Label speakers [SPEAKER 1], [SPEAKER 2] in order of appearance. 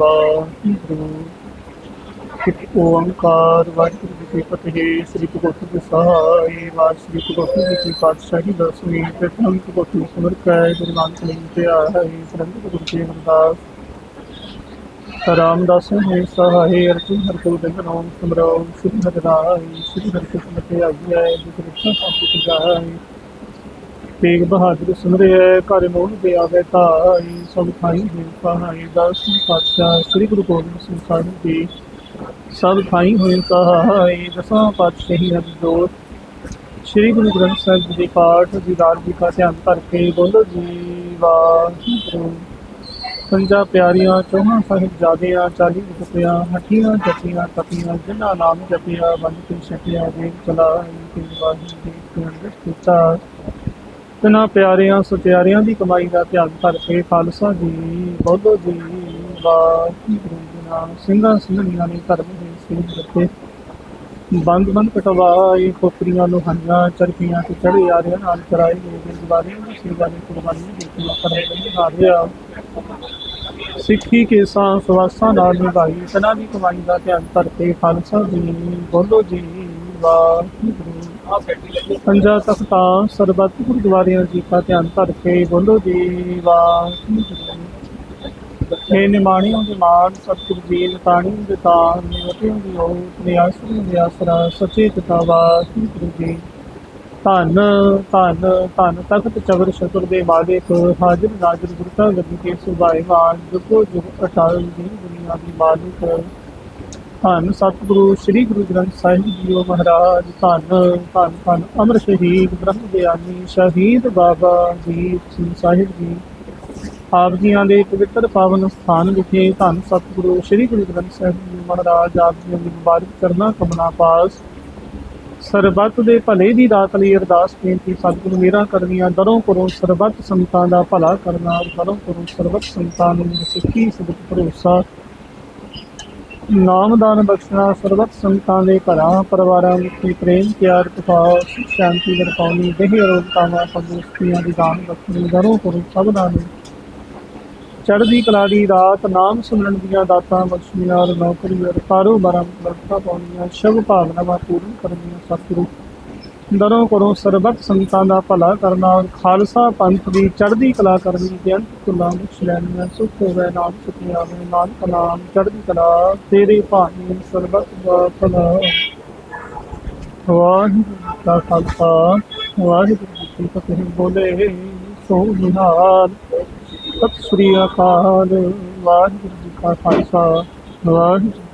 [SPEAKER 1] ਵਾਹਿਗੁਰੂ ਇੱਕ ਓੰਕਾਰ ਵਾਹਿਗੁਰੂ ਜੀ ਕੀ ਫਤਿਹ ਸ੍ਰੀ ਗੁਰੂ ਗ੍ਰੰਥ ਸਾਹਿਬ ਵਾਰ ਸ੍ਰੀ ਗੁਰੂ ਗ੍ਰੰਥ ਜੀ ਕੀ ਪਾਤਸ਼ਾਹੀ ਦਸਵੀਂ ਪ੍ਰਥਮ ਗੁਰੂ ਸਮਰਥ ਹੈ ਗੁਰੂ ਨਾਨਕ ਦੇਵ ਜੀ ਆਇਆ ਹੈ ਸਰੰਦ ਗੁਰੂ ਜੀ ਅਰਦਾਸ ਰਾਮਦਾਸ ਹੈ ਸਹਾਇ ਅਰਜੁਨ ਹਰ ਕੋ ਬਿੰਦ ਨਾਮ ਸਮਰੋ ਸ੍ਰੀ ਹਰਿ ਰਾਇ ਸ੍ਰੀ ਹਰਿ ਕ੍ਰਿਸ਼ਨ ਤੇ ਆਈ ਹੈ ਜਿਸ ਰਿਕਸ਼ਾ ਸਭ ਕੁਝ ਜਾਇਆ ਹੈ ਤੇਗ ਬਹਾਦਰ ਸੁਨਰੇ ਘਰ ਮੋਹ ਦੇ ਆਵੇ ਧਾਈ ਸਭ ਥਾਈ ਹੋਈ ਪਹਾਈ ਦਸ ਪਾਤਸ਼ਾਹ, ਸ੍ਰੀ ਗੁਰੂ ਗੋਬਿੰਦ ਸਿੰਘ ਸਾਹਿਬ ਜੀ। ਸਭ ਥਾਈ ਹੋਈ ਸਹਾਈ ਦਸਾਂ ਪਾਤਸ਼ਾਹੀ ਹਰਿ ਸ੍ਰੀ ਗੁਰੂ ਗ੍ਰੰਥ ਸਾਹਿਬ ਜੀ ਦੇ ਪਾਠ ਦੀਦਾਰ ਜੀ ਦਾ ਧਿਆਨ ਕਰਕੇ ਬੋਲੋ ਜੀ, ਵਾਹਿਗੁਰੂ। ਪੰਜਾ ਪਿਆਰੀਆਂ ਚੌਹਾਂ ਸਾਹਿਬ ਜਾਦਿਆਂ ਚਾਲੀ ਰੁਪਿਆ ਹੱਠੀਆਂ ਜੱਟੀਆਂ ਤਪੀਆਂ ਜਿਨ੍ਹਾਂ ਨਾਮ ਜਪਿਆ, ਬੰਦ ਕੇ ਛਕਿਆ ਦੇ ਚਲਾਈ ਕਿ ਵਾਹਿਗੁਰੂ ਜੀ ਕੀ ਕੀਤਾ। ਤਿਨਾਂ ਪਿਆਰਿਆਂ, ਸਤਿਆਰਿਆਂ ਦੀ ਕਮਾਈ ਦਾ ਧਿਆਨ ਕਰਕੇ ਖਾਲਸਾ ਜੀ, ਬੋਲੋ ਜੀ, ਵਾਹਿਗੁਰੂ ਜੀ ਨਾਮ ਸਿੰਘਾਂ, ਸਿੰਘਣੀਆਂ ਨੇ ਧਰਮ ਦੇ ਸਿੰਘ ਦਿੱਤੇ। ਬੰਦ ਬੰਦ ਕਟਵਾਏ ਖੋਪਰੀਆਂ ਨੂੰ ਹੰਝਾਂ ਚਰਪੀਆਂ ਤੇ ਚੜੇ ਆ ਰਿਆਂ ਨਾਲ ਚਰਾਏ ਗਏ ਗੁਰਦੁਆਰੇ ਦੀ ਸੇਵਾ ਨੇ ਕੁਰਬਾਨੀ ਦੇ ਕੇ ਆਪਣੇ ਬੰਦੇ ਹਾਰਿਆ ਸਿੱਖੀ ਕੇ ਸਾਂ ਸਵਾਸਾਂ ਨਾਲ ਨਿਭਾਈ, ਸਨਾ ਦੀ ਕਮਾਈ ਦਾ ਧਿਆਨ ਕਰਕੇ ਖਾਲਸਾ ਜੀ, ਬੋਲੋ ਜੀ, ਵਾਹਿਗੁਰੂ ਪੰਜਾ ਤਖਤਾਂ ਸਰਬੱਤ ਗੁਰਦੁਆਰਿਆਂ ਜੀ ਦਾ ਧਿਆਨ ਕਰਕੇ ਬੋਲੋ ਜੀ ਵਾਹਿਗੁਰੂ हे ਨਿਮਾਣਿਓ ਦੇ ਮਾਨ ਸਤਿਗੁਰ ਜੀ ਨਤਾਣੀ ਦੇ ਤਾਨ ਨਿਵਤਿਓ ਦੀ ਓਟ ਨਿਆਸਰੀ ਦੇ ਆਸਰਾ ਸੱਚੇ ਪਿਤਾ ਵਾਹਿਗੁਰੂ ਜੀ। ਧੰਨ ਧੰਨ ਧੰਨ ਤਖਤ ਚਵਰ ਸ਼ਤੁਰ ਦੇ ਮਾਲਿਕ, ਹਾਜ਼ਰ ਨਾਜ਼ਰ ਗੁਰਤਾ ਗੱਦੀ ਕੇ ਸੁਭਾਏਵਾਨ ਜੁਗੋ ਜੁਗ ਅਟਲ ਦੀ ਦੁਨੀਆ ਦੀ ਮਾਲਿਕ। ਧੰਨ ਸਤਿਗੁਰੂ, ਸ੍ਰੀ ਗੁਰੂ ਗ੍ਰੰਥ ਸਾਹਿਬ ਜੀਓ ਮਹਾਰਾਜ, ਧੰਨ ਧੰਨ ਧੰਨ ਅਮਰ ਸ਼ਹੀਦ ਬ੍ਰਹਮ ਗਿਆਨੀ ਸ਼ਹੀਦ ਬਾਬਾ ਦੀਪ ਸਿੰਘ ਸਾਹਿਬ ਜੀ। ਆਪ ਜੀਆਂ ਦੇ ਪਵਿੱਤਰ ਪਾਵਨ ਸਥਾਨ ਵਿਖੇ ਧੰਨ ਸਤਿਗੁਰੂ, ਸ੍ਰੀ ਗੁਰੂ ਗ੍ਰੰਥ ਸਾਹਿਬ ਜੀ ਮਹਾਰਾਜ, ਆਪ ਜੀ ਦੀ ਮੁਬਾਰਕ ਕਰਨਾ ਕਮਨਾ ਪਾਸ। ਸਰਬੱਤ ਦੇ ਭਲੇ ਦੀ ਦਾਤ ਲਈ ਅਰਦਾਸ ਬੇਨਤੀ, ਸਤਿਗੁਰੂ ਮੇਰਾ ਕਰਨੀਆਂ ਦਰੋਂ ਕਰੋ ਸਰਬੱਤ ਸੰਤਾਂ ਦਾ ਭਲਾ ਕਰਨਾ, ਦਰੋਂ ਕਰੋ ਸਰਬੱਤ ਸੰਤਾਂ ਨੂੰ ਸਿੱਖੀ ਸਬਕ ਭਰੋਸਾ। ਨਾਮਦਾਨ ਬਖਸ਼ਣਾ, ਸਰਬੱਤ ਸੰਤਾਂ ਦੇ ਘਰਾਂ, ਪਰਿਵਾਰਾਂ ਵਿੱਚ ਪ੍ਰੇਮ, ਪਿਆਰ ਤਥਾ ਸੁਖ ਸ਼ਾਂਤੀ, ਵਰਤਾਉਣੀ, ਦੇਹ ਅਰੋਗਤਾਵਾਂ ਤੰਦਰੁਸਤੀਆਂ ਦੀ ਦਾਨ ਬਖਸ਼ਣੀ, ਦਰੋਂ ਕਰੋ ਸਭਨਾਂ ਨੂੰ। ਚੜ੍ਹਦੀ ਕਲਾ ਦੀ ਰਾਤ, ਨਾਮ ਸਿਮਰਨ ਦੀਆਂ ਦਾਤਾਂ ਬਖਸ਼ੀਆਂ ਔਰ ਨੌਕਰੀ ਔਰ ਕਾਰੋਬਾਰਾਂ ਵਿੱਚ ਬਰਕਤਾਂ ਪਾਉਣੀਆਂ, ਸ਼ੁਭ ਭਾਵਨਾਵਾਂ ਪੂਰਨ ਕਰਨੀਆਂ, ਸਤਿਗੁਰੂ। ਦਰੋਂ ਕਰੋ ਸਰਬਤ ਸੰਤਾਂ ਦਾ ਭਲਾ ਕਰਨਾ ਖਾਲਸਾ ਪੰਥ ਦੀ ਚੜ੍ਹਦੀ ਕਲਾ ਕਰਨੀ ਬੇਅੰਤ ਕੁਲਾਂ ਬਖਸ਼ ਲੈਣੀਆਂ ਸੁਖ ਹੋਵੇ, ਨਾਮ ਸੁਖੀ ਆਵੇ ਨਾਨਕ ਨਾਮ, ਚੜ੍ਹਦੀ ਕਲਾ, ਤੇਰੇ ਭਾਣੇ ਸਰਬਤ ਦਾ ਭਲਾ। ਵਾਹਿਗੁਰੂ ਜੀ ਕਾ ਖਾਲਸਾ, ਵਾਹਿਗੁਰੂ ਜੀ ਕੀ ਫਤਿਹ। ਬੋਲੇ ਸੋ ਨਿਹਾਲ ਸਤਿ ਸ੍ਰੀ ਅਕਾਲ। ਵਾਹਿਗੁਰੂ ਜੀ ਕਾ ਖਾਲਸਾ, ਵਾਹਿਗੁਰੂ